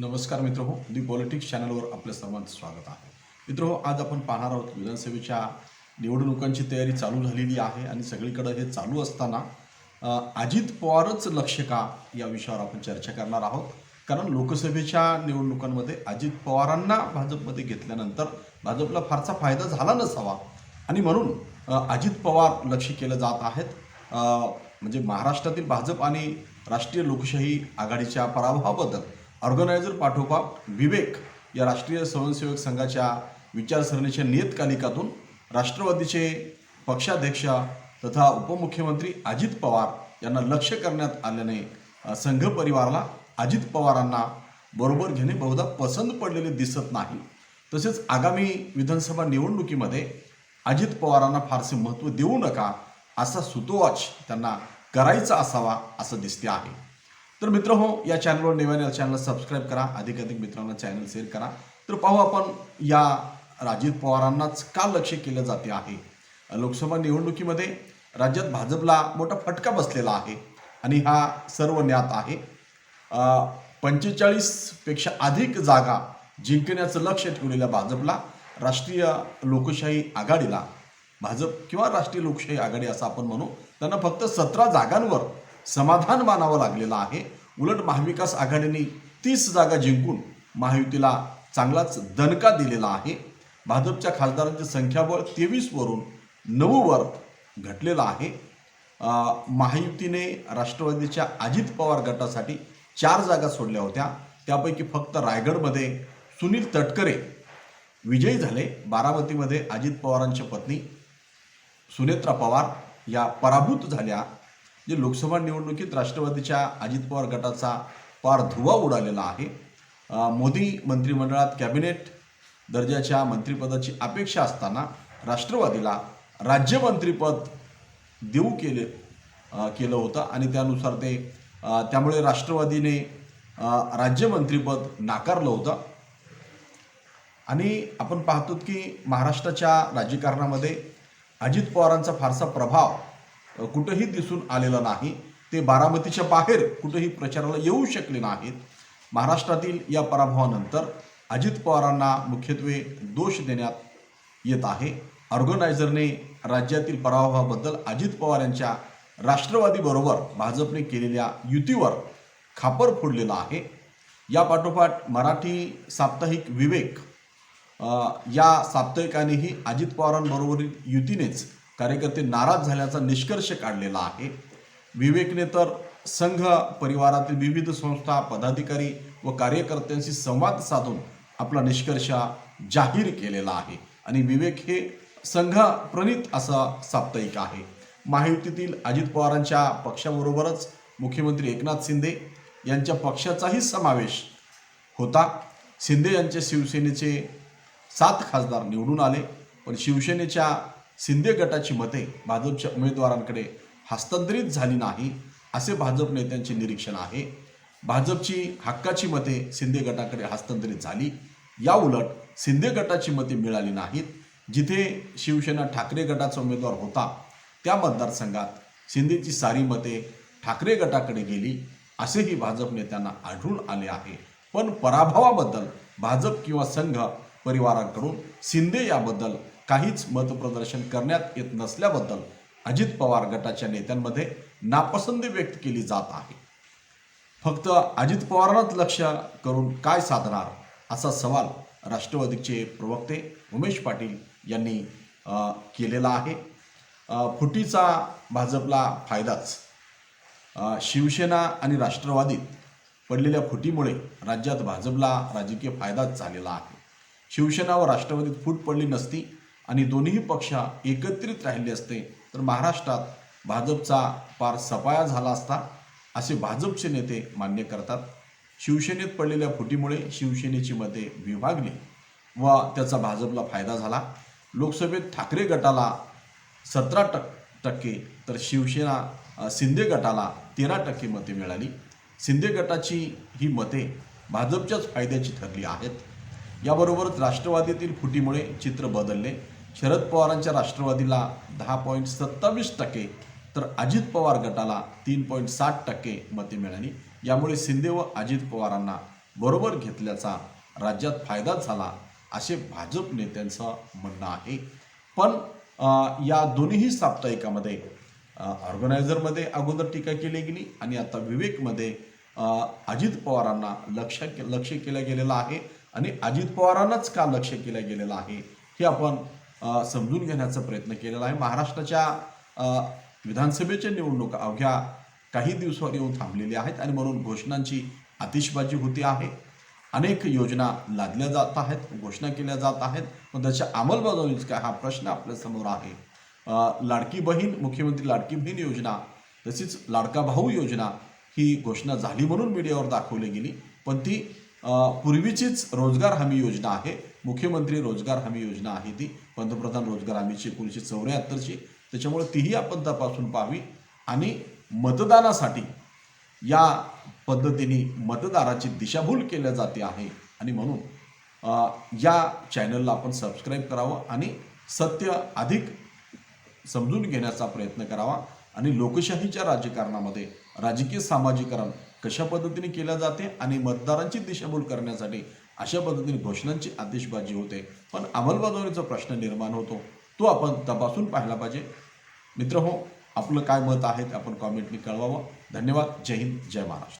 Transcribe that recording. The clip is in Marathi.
नमस्कार मित्र हो दी पॉलिटिक्स चॅनलवर आपल्या सर्वांचं स्वागत आहे. मित्र हो आज आपण पाहणार आहोत विधानसभेच्या निवडणुकांची तयारी चालू झालेली आहे आणि सगळीकडे हे चालू असताना अजित पवारच लक्ष का या विषयावर आपण चर्चा करणार आहोत. कारण लोकसभेच्या निवडणुकांमध्ये अजित पवारांना भाजपमध्ये घेतल्यानंतर भाजपला फारसा फायदा झाला नसावा. आणि म्हणून अजित पवार लक्ष केलं जात आहेत. म्हणजे महाराष्ट्रातील भाजप आणि राष्ट्रीय लोकशाही आघाडीच्या पराभवाबद्दल. ऑर्गनायझर पाठोपाठ विवेक या राष्ट्रीय स्वयंसेवक संघाच्या विचारसरणीच्या नियतकालिकातून राष्ट्रवादीचे पक्षाध्यक्ष तथा उपमुख्यमंत्री अजित पवार यांना लक्ष करण्यात आल्याने संघ परिवाराला अजित पवारांना बरोबर घेणे बहुधा पसंत पडलेले दिसत नाही. तसेच आगामी विधानसभा निवडणुकीमध्ये अजित पवारांना फारसे महत्त्व देऊ नका असा सुतोवाच त्यांना करायचा असावा असं दिसते आहे. तर मित्र हो या चॅनलवर नव्याने या चॅनलला सबस्क्राईब करा. अधिक अधिक मित्रांना चॅनल शेअर करा. तर पाहू आपण या राजीव पवारांनाच का लक्ष केलं जाते आहे? लोकसभा निवडणुकीमध्ये राज्यात भाजपला मोठा फटका बसलेला आहे आणि हा सर्व ज्ञात आहे. पंचेचाळीसपेक्षा अधिक जागा जिंकण्याचं लक्ष ठेवलेल्या भाजपला राष्ट्रीय लोकशाही आघाडीला भाजप किंवा राष्ट्रीय लोकशाही आघाडी असं आपण म्हणू. त्यांना फक्त सतरा जागांवर समाधान मानावं लागलेलं आहे. उलट महाविकास आघाडीने तीस जागा जिंकून महायुतीला चांगलाच दणका दिलेला आहे. भाजपच्या खासदारांची संख्याबळ तेवीसवरून नऊवर घटलेलं आहे. महायुतीने राष्ट्रवादीच्या अजित पवार गटासाठी चार जागा सोडल्या होत्या. त्यापैकी फक्त रायगडमध्ये सुनील तटकरे विजयी झाले. बारामतीमध्ये अजित पवारांच्या पत्नी सुनेत्रा पवार या पराभूत झाल्या. जे लोकसभा निवडणुकीत राष्ट्रवादीच्या अजित पवार गटाचा पार धुवा उडालेला आहे. मोदी मंत्रिमंडळात कॅबिनेट दर्जाच्या मंत्रिपदाची अपेक्षा असताना राष्ट्रवादीला राज्यमंत्रीपद देऊ केले केलं होतं आणि त्यानुसार ते त्यामुळे राष्ट्रवादीने राज्यमंत्रीपद नाकारलं होतं. आणि आपण पाहतो की महाराष्ट्राच्या राजकारणामध्ये अजित पवारांचा फारसा प्रभाव कुठंही दिसून आलेला नाही. ते बारामतीच्या बाहेर कुठंही प्रचाराला येऊ शकले नाहीत. महाराष्ट्रातील या पराभवानंतर अजित पवारांना मुख्यत्वे दोष देण्यात येत आहे. ऑर्गनायझरने राज्यातील पराभवाबद्दल अजित पवार यांच्या राष्ट्रवादीबरोबर भाजपने केलेल्या युतीवर खापर फोडलेला आहे. या पाठोपाठ मराठी साप्ताहिक विवेक या साप्ताहिकानेही अजित पवारांबरोबरील युतीनेच कार्यकर्ते नाराज झाल्याचा निष्कर्ष काढलेला आहे. विवेकने तर संघ परिवारातील विविध संस्था पदाधिकारी व कार्यकर्त्यांशी संवाद साधून आपला निष्कर्ष जाहीर केलेला आहे. आणि विवेक हे संघ प्रणित असं साप्ताहिक आहे. महायुतीतील अजित पवारांच्या पक्षाबरोबरच मुख्यमंत्री एकनाथ शिंदे यांच्या पक्षाचाही समावेश होता. शिंदे यांच्या शिवसेनेचे सात खासदार निवडून आले पण शिवसेनेच्या शिंदे गटाची मते भाजपच्या उमेदवारांकडे हस्तांतरित झाली नाही असे भाजप नेत्यांचे निरीक्षण आहे. भाजपची हक्काची मते शिंदे गटाकडे हस्तांतरित झाली. या उलट शिंदे गटाची मते मिळाली नाहीत. जिथे शिवसेना ठाकरे गटाचा उमेदवार होता त्या मतदारसंघात शिंदेची सारी मते ठाकरे गटाकडे गेली असेही भाजप नेत्यांना आढळून आले आहे. पण पराभवाबद्दल भाजप किंवा संघ परिवाराकडून शिंदे याबद्दल काहीच मतप्रदर्शन करण्यात येत नसल्याबद्दल अजित पवार गटाच्या नेत्यांमध्ये नापसंती व्यक्त केली जात आहे. फक्त अजित पवारांनाच लक्ष करून काय साधणार असा सवाल राष्ट्रवादीचे प्रवक्ते उमेश पाटील यांनी केलेला आहे. फुटीचा भाजपला फायदाच. शिवसेना आणि राष्ट्रवादीत पडलेल्या फुटीमुळे राज्यात भाजपला राजकीय फायदाच झालेला आहे. शिवसेना व राष्ट्रवादीत फूट पडली नसती आणि दोन्ही पक्ष एकत्रित राहिले असते तर महाराष्ट्रात भाजपचा पार सपाया झाला असता असे भाजपचे नेते मान्य करतात. शिवसेनेत पडलेल्या फुटीमुळे शिवसेनेची मते विभागली व त्याचा भाजपला फायदा झाला. लोकसभेत ठाकरे गटाला सतरा टक टक्के तर शिवसेना शिंदे गटाला तेरा टक्के मते मिळाली. शिंदे गटाची ही मते भाजपच्याच फायद्याची ठरली आहेत. याबरोबरच राष्ट्रवादीतील फुटीमुळे चित्र बदलले. शरद पवारांच्या राष्ट्रवादीला दहा पॉईंट सत्तावीस टक्के तर अजित पवार गटाला तीन पॉईंट साठ टक्के मते मिळाली. यामुळे शिंदे व अजित पवारांना बरोबर घेतल्याचा राज्यात फायदा झाला असे भाजप नेत्यांचं म्हणणं आहे. पण या दोन्हीही साप्ताहिकामध्ये ऑर्गनायझरमध्ये अगोदर टीका केली गेली आणि आता विवेकमध्ये अजित पवारांना लक्ष लक्ष केलं गेलेलं आहे. आणि अजित पवारांनाच का लक्ष केलं गेलेलं आहे हे आपण समजून घेण्याचा प्रयत्न केलेला आहे. महाराष्ट्राच्या विधानसभेच्या निवडणुका अवघ्या काही दिवसावर येऊन थांबलेल्या आहेत आणि म्हणून घोषणांची आतिषबाजी होती आहे. अनेक योजना लादल्या जात आहेत घोषणा केल्या जात आहेत. पण त्याच्या अंमलबजावणीच काय हा प्रश्न आपल्यासमोर आहे. लाडकी बहीण मुख्यमंत्री लाडकी बहीण योजना तशीच लाडका भाऊ योजना ही घोषणा झाली म्हणून मीडियावर दाखवली गेली. पण ती पूर्वीचीच रोजगार हमी योजना आहे. मुख्यमंत्री रोजगार हमी योजना आहे ती. पंतप्रधान रोजगार हमीची एकोणीसशे चौऱ्याहत्तरची. त्याच्यामुळे तीही आपण तपासून पाहावी. आणि मतदानासाठी या पद्धतीने मतदाराची दिशाभूल केल्या जाते आहे. आणि म्हणून या चॅनलला आपण सबस्क्राईब करावं आणि सत्य अधिक समजून घेण्याचा प्रयत्न करावा. आणि लोकशाहीच्या राजकारणामध्ये राजकीय सामाजिकरण कशा पद्धतीने केल्या जाते आणि मतदारांची दिशाभूल करण्यासाठी अशा पद्धतीने घोषणांची आतिषबाजी होते. पण अंमलबजावणीचा प्रश्न निर्माण होतो. तो आपण तपासून पाहायला पाहिजे. मित्र हो आपलं काय मत आहे ते आपण कॉमेंटनी कळवावं. धन्यवाद. जय हिंद. जय महाराष्ट्र.